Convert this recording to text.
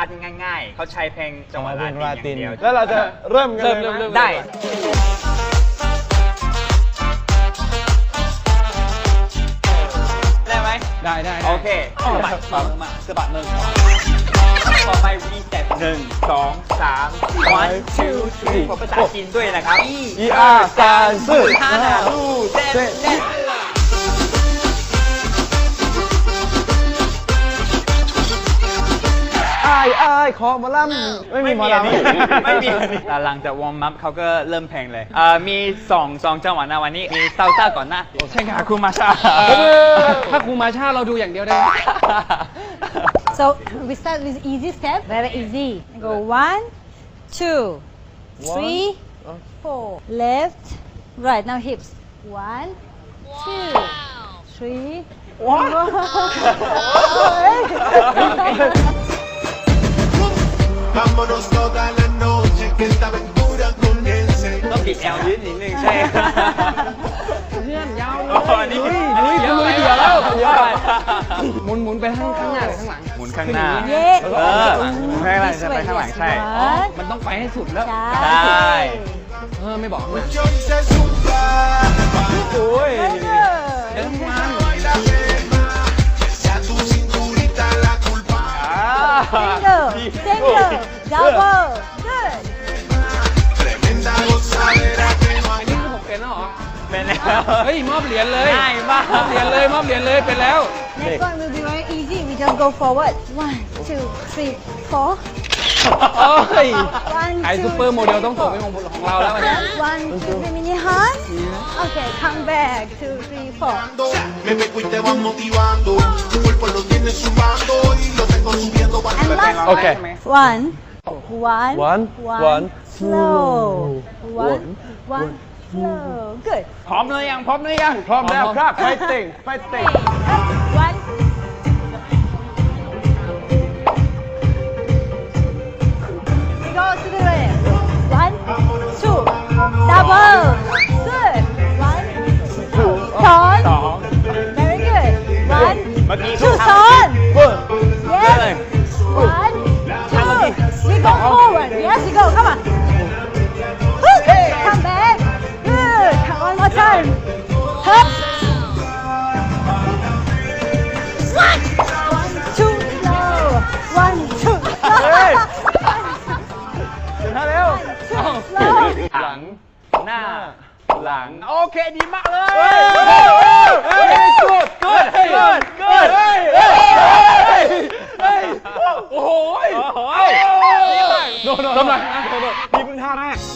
อัดง่ายๆ เขาใช้เพลงจังหวะเพลงลาลาติตินนอย่างเดียวแล้วเราจะเริ่มกันเริ่มเลยเริ่มไหเริ่มได้ ได้ไหมได้ได้ได้โอเคสะบัดมือมาสะบัดมือต่อไปรีเซ็ตหนึ่งสองสามสี่ one two three ผมภาษาจีนด้วยนะครับอีอาซานซื่อห้าดูเจ็ดเจ็ดายอายขอหมาล่ำไม่มีหมาอันล่ำนี้ไม่มีอันนี้หลังจากวอร์มอัพเขาก็เริ่มเพลงเลยเอ่อมีสองสองจังหวะนะวันนี้ มีซาลซ่าก่อนนะใช่ค่ะคุณมาชาถ้าครูมาชาเราดูอย่างเดียวได้ไหม So we start with easy step, very easy. Go one, two, three, four. Left, right. Now hips. One, two, three. What? ต้องปิดแอลยืดนิดนึงใช่เพื่อนยาวเลยนี่ลุยลุยเดี๋ยวลุยเดี๋ยวแล้วเดี๋ยวหมุนหมุนไปข้างข้างหน้าหรือข้างหลังหมุนข้างหน้าเย้เออข้างหลังจะไปข้างหลังใช่มันต้องไปให้สุดแล้วได้เออไม่บอกนะ Yo se zumba, โอ้ยเดี๋ยวทำงาน เหรอ เป็นแล้ว เฮ้ยมอบเหรียญเลย ง่ายมาก มอบเหรียญเลยมอบเหรียญเลยเป็นแล้ว Next one will be very easy. We just go forward. One, two, three, four. โอ้ย One, ไอ two, ซูเปอร์โมเดล three, ต้องตกเป็นของของเราแล้ววันนี้ One, two, three, mini hand. Okay, come back. Two, three, four. Me pego y te van motivando. Tu cuerpo lo tienes sudando y lo tengo subiendo para And lastโอเค one. One. One, one, Slow. One. one, One. Slow. Good. พร้อมเลยยังพร้อมเลยยัง พร้อมแล้วครับ fighting fighting Up. One. We go to the right. One, two, double. Good. One, two, turn. สอง Very good. One, เมื่อกี้ two, ทำ turn. เฮ้ย Yes. One, two. We go forward. Yes, we go. Come on. Come one more time. Hup. One, two, slow. One, two, slow. ชนะแล้ว Two, slow. หลัง หน้า หลัง โอเค ดีมากเลยเฮ้ยเฮ้ย